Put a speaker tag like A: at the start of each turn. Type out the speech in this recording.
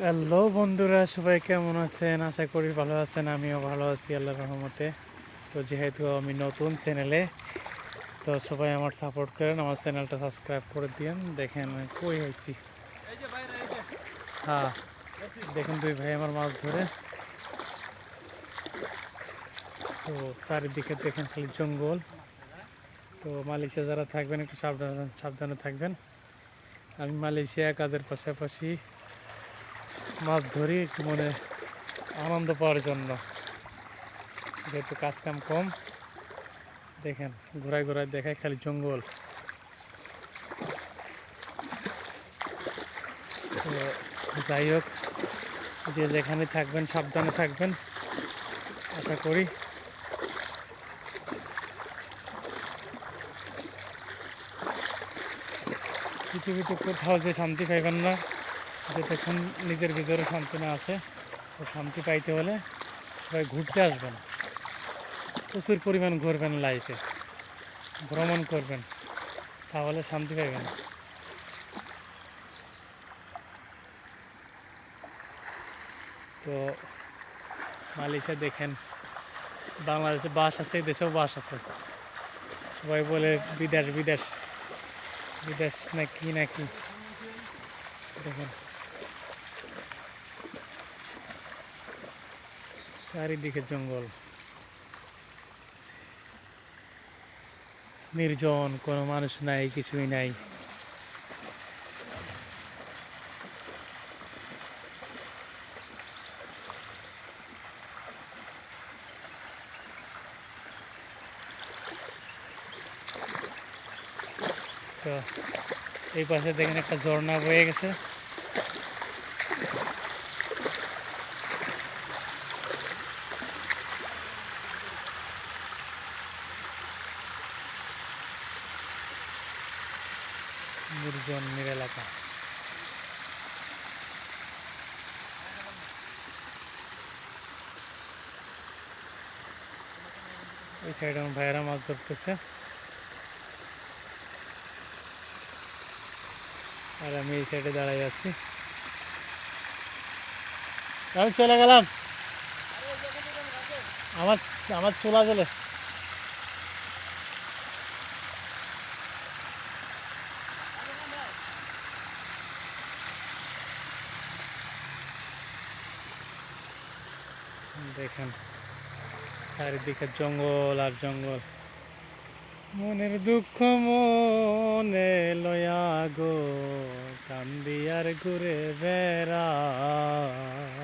A: Hello বন্ধুরা, সবাই কেমন আছেন? আশা করি ভালো আছেন, আমিও ভালো আছি, আল্লাহর রহমতে। তো যেহেতু আমি নতুন চ্যানেলে, তো সবাই আমার সাপোর্ট করেন, আমার চ্যানেলটা সাবস্ক্রাইব করে দিন দেখেন আমি কই হয়েছি হ্যাঁ দেখেন দুই ভাই আমার মাছ ধরে। তো চারিদিকে দেখেন খালি জঙ্গল। তো মালয়েশিয়া যারা থাকবেন, একটু সাবধানে সাবধানে থাকবেন। আমি মালয়েশিয়া কাজের পাশাপাশি মাছ ধরি একটু মনে আনন্দ পাওয়ার জন্য। যেহেতু কাজ কাম কম, দেখেন, ঘোরায় ঘোরায় দেখায় খালি জঙ্গল। যাই হোক, যে যেখানে থাকবেন, সাবধানে থাকবেন, আশা করি। পৃথিবীতে কোথাও যে শান্তি পাইবেন না যতক্ষণ নিজের ভিতরে শান্তি না আছে, তো শান্তি পাইতে হলে সবাই ঘুরতে আসবেন। প্রচুর পরিমাণ ঘুরবেন লাইফে ভ্রমণ করবেন, তাহলে শান্তি পাইবেন। তো মালয়েশিয়া দেখেন, বাংলাদেশে বাস আছে দেশেও বাস আছে। সবাই বলে বিদেশ বিদেশ বিদেশ নাকি নাকি? দেখেন। চারিদিকে জঙ্গল। নির্জন, কোনো মানুষ নাই, কিছুই নাই। তো এই পাশে দেখেন একটা ঝর্ণা বয়ে গেছে। নির্জন নিরালাকা ওই সাইডে আমার ভাইয়েরা মাছ ধরতেছে। আর আমি এই সাইডে দাঁড়াই আছি। আমি চলে গেলাম। আমার আমার চোলা চলে দেখেন চারিদিকে জঙ্গল আর জঙ্গল। মনের দুঃখ মনে লয়া গো কান্দি আর ঘুরে বেড়াই